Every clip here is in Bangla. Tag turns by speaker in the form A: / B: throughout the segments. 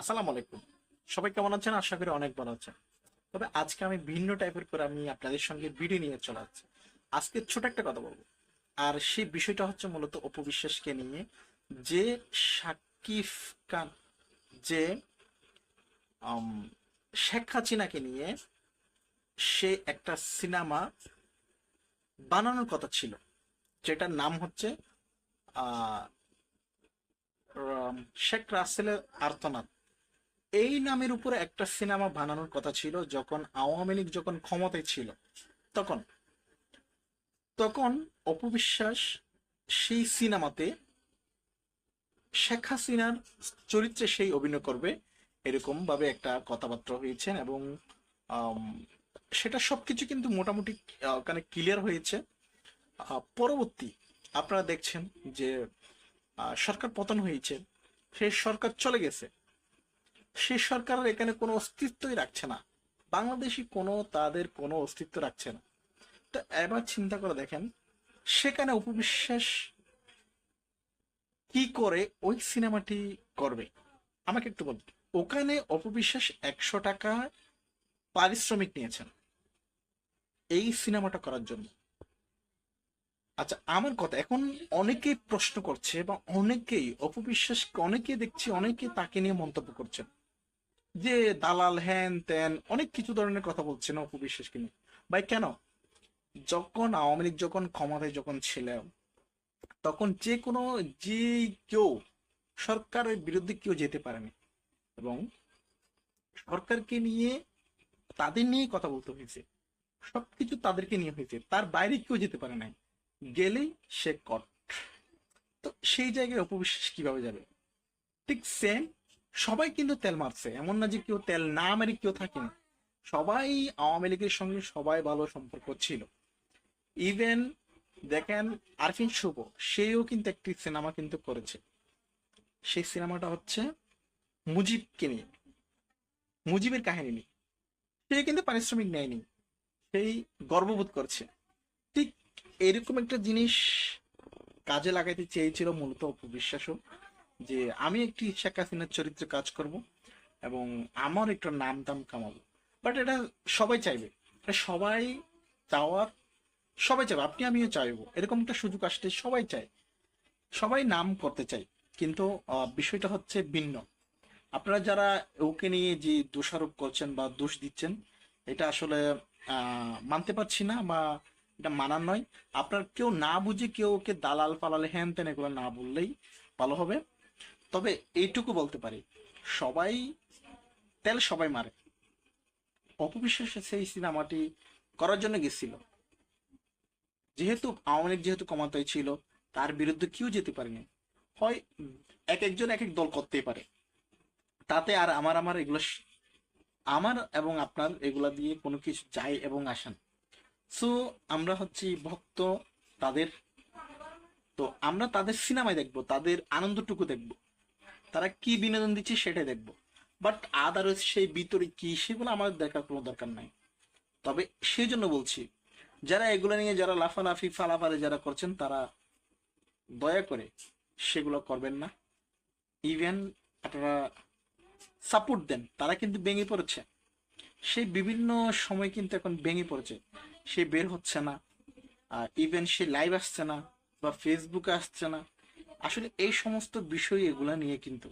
A: আসসালামু আলাইকুম। সবাই কেমন আছেন? আশা করি অনেক ভালো আছেন। তবে আজকে আমি ভিন্ন টাইপের করে আমি আপনাদের সঙ্গে ভিডিও নিয়ে চলে আসছি। আজকে ছোট একটা কথা বলব। আর সেই বিষয়টা হচ্ছে মূলত অপবিশ্বাসকে নিয়ে যে সাকিব খান, যে শেখ হাসিনাকে নিয়ে সে একটা সিনেমা বানানোর কথা ছিল। যেটার নাম হচ্ছে শেখ রাসেলের আর্তনাদ। এই নামের উপরে একটা সিনেমা বানানোর কথা ছিল যখন আওয়ামী লীগ যখন ক্ষমতায় ছিল। তখন তখন অপবিশ্বাস সেই সিনেমাতে শেখ হাসিনার চরিত্রে সেই অভিনয় করবে এরকম ভাবে একটা কথাবার্তা হয়েছে এবং সেটা সবকিছু কিন্তু মোটামুটি ওখানে ক্লিয়ার হয়েছে। পরবর্তী আপনারা দেখছেন যে সরকার পতন হয়েছে, সেই সরকার চলে গেছে। সেই সরকার এখানে কোনো অস্তিত্বই রাখছে না। বাংলাদেশি কোনো তাদের কোনো অস্তিত্ব রাখছে না। তো এবার চিন্তা করে দেখেন, সেখানে উপবিশ্বাস কি করে ওই সিনেমাটি করবে? আমাকে একটু বলুন। ওখানে অপবিশ্বাস একশো টাকা পারিশ্রমিক নিয়েছেন। এই সিনেমাটা করার জন্য। আচ্ছা আমার কথা, এখন অনেকেই প্রশ্ন করছে বা অনেকেই অপবিশ্বাস অনেকে দেখছি অনেকে তাকে নিয়ে মন্তব্য করছেন। যে দালাল হ্যান ত্যান অনেক কিছু ধরনের কথা বলছেন অপবিশ্বাসকে নিয়ে ভাই, কেন? যখন আওয়ামী লীগ যখন ক্ষমতায় যখন ছিল, তখন যে কোনো, যে কেউ সরকারের বিরুদ্ধে কেউ যেতে পারেনি এবং সরকারকে নিয়ে তাদের নিয়ে কথা বলতে হয়েছে। সবকিছু তাদেরকে নিয়ে হয়েছে। তার বাইরে কেউ যেতে পারে নাই। গেলেই সে কট তো সেই জায়গায় অপবিশ্বাস কীভাবে যাবে? ঠিক সেম সবাই কিন্তু তেল মারছে। এমন না যে কেউ তেল না মেরে কেউ থাকে না। সবাই আওয়ামী লীগের সঙ্গে সবাই ভালো সম্পর্ক ছিল। ইভেন দেখেন আরফিন শুভ, সেও কিন্তু একটি সিনেমা কিন্তু করেছে। সেই সিনেমাটা হচ্ছে মুজিবকে নিয়ে। মুজিবের কাহিনী নিয়ে। সে কিন্তু পারিশ্রমিক নেয়নি। সেই গর্ববোধ করছে। ঠিক এরকম একটা জিনিস কাজে লাগাইতে চেয়েছিল মূলত অপবিশ্বাসও। যে আমি একটি শেখ হাসিনার চরিত্রে কাজ করব এবং আমার একটু নাম দাম কামাবো। বাট এটা সবাই চাইবে। এটা সবাই চাওয়ার, সবাই চাইবে। আপনি আমিও চাইব। এরকম একটা সুযোগ আসলে সবাই চায়। সবাই নাম করতে চাই কিন্তু বিষয়টা হচ্ছে ভিন্ন। আপনারা যারা ওকে নিয়ে যে দোষারোপ করছেন বা দোষ দিচ্ছেন, এটা আসলে মানতে পারছি না বা এটা মানার নয়। আপনার কেউ না বুঝে কেউ ওকে দালাল ফালালে হ্যান ত্যান এগুলো না বললেই ভালো হবে। তবে এইটুকু বলতে পারি, সবাই তেল সবাই মারে। অপবিশ্বাস সেই সিনেমাটি করার জন্য গেছিল। যেহেতু আওয়ামী লীগ যেহেতু ক্ষমতায় ছিল, তার বিরুদ্ধে কেউ যেতে পারেনি। হয় এক একজন এক এক দল করতেই পারে। তাতে আর আমার আমার এগুলো আমার এবং আপনার এগুলা দিয়ে কোনো কিছু যায় এবং আসেন সো আমরা হচ্ছি ভক্ত তাদের। তো আমরা তাদের সিনেমায় দেখব, তাদের আনন্দটুকু দেখব। তারা কি বিনোদন দিচ্ছে সেটাই দেখব। বাট আদারস সেই ভিতরে কি সেগুলো আমাদের দেখার কোনো দরকার নাই। তবে সেই জন্য বলছি, যারা এগুলো নিয়ে যারা লাফালাফি, ফালাফালে যারা করছেন, তারা দয়া করে সেগুলো করবেন না। ইভেন আপনারা সাপোর্ট দেন, তারা কিন্তু ভেঙে পড়েছে। সেই বিভিন্ন সময় কিন্তু এখন ভেঙে পড়েছে। সে বের হচ্ছে না, আর ইভেন সে লাইভ আসছে না, বা ফেসবুকে আসছে না। আসলে এই সমস্ত বিষয় এগুলা নিয়ে কিন্তু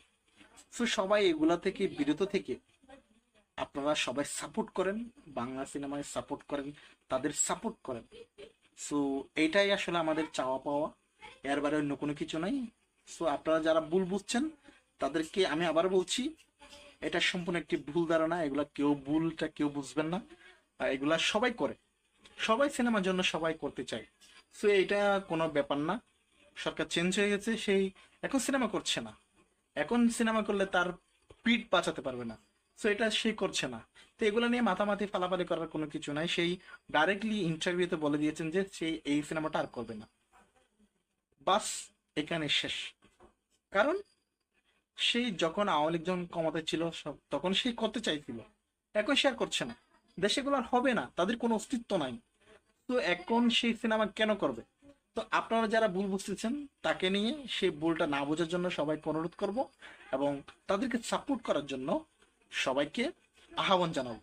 A: তো সবাই এগুলা থেকে বিরত থেকে আপনারা সবাই সাপোর্ট করেন, বাংলা সিনেমায় সাপোর্ট করেন, তাদের সাপোর্ট করেন। সো এইটাই আসলে আমাদের চাওয়া পাওয়া, এর বাইরে অন্য কোনো কিছু নাই। সো আপনারা যারা ভুল বুঝছেন, তাদেরকে আমি আবার বলছি, এটা সম্পূর্ণ একটি ভুল ধারণা, এগুলা কেউ ভুলটা কেউ বুঝবেন না। এগুলা সবাই করে। সবাই সিনেমার জন্য সবাই করতে চায়। সো এটা কোনো ব্যাপার না। সরকার চেঞ্জ হয়ে গেছে, সেই এখন সিনেমা করছে না। এখন সিনেমা করলে তার পিঠ বাঁচাতে পারবে না। সো এটা সে করছে না। তো এগুলো নিয়ে মাতামাতি, ফালাফালি করার কোনো কিছু নাই। সেই ডাইরেক্টলি ইন্টারভিউতে বলে দিয়েছেন যে সেই এই সিনেমাটা আর করবে না। বাস, এখানে শেষ। কারণ সেই যখন আওয়ামী লীগ যখন ক্ষমতায় ছিল, সব তখন সেই করতে চাইছিল। এখন সে আর করছে না। দেশেগুলো আর হবে না। তাদের কোনো অস্তিত্ব নাই। তো এখন সেই সিনেমা কেন করবে? তো আপনারা যারা ভুল বুঝতেছেন, তাকে নিয়ে সেই ভুলটা না বোঝার জন্য সবাইকে অনুরোধ করব এবং তাদেরকে সাপোর্ট করার জন্য সবাইকে আহ্বান জানাব।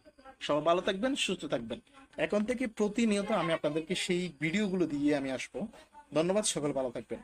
A: সবাই ভালো থাকবেন, সুস্থ থাকবেন। এখন থেকে প্রতিনিয়ত আমি আপনাদেরকে সেই ভিডিওগুলো দিয়ে আমি আসব। ধন্যবাদ, সকল ভালো থাকবেন।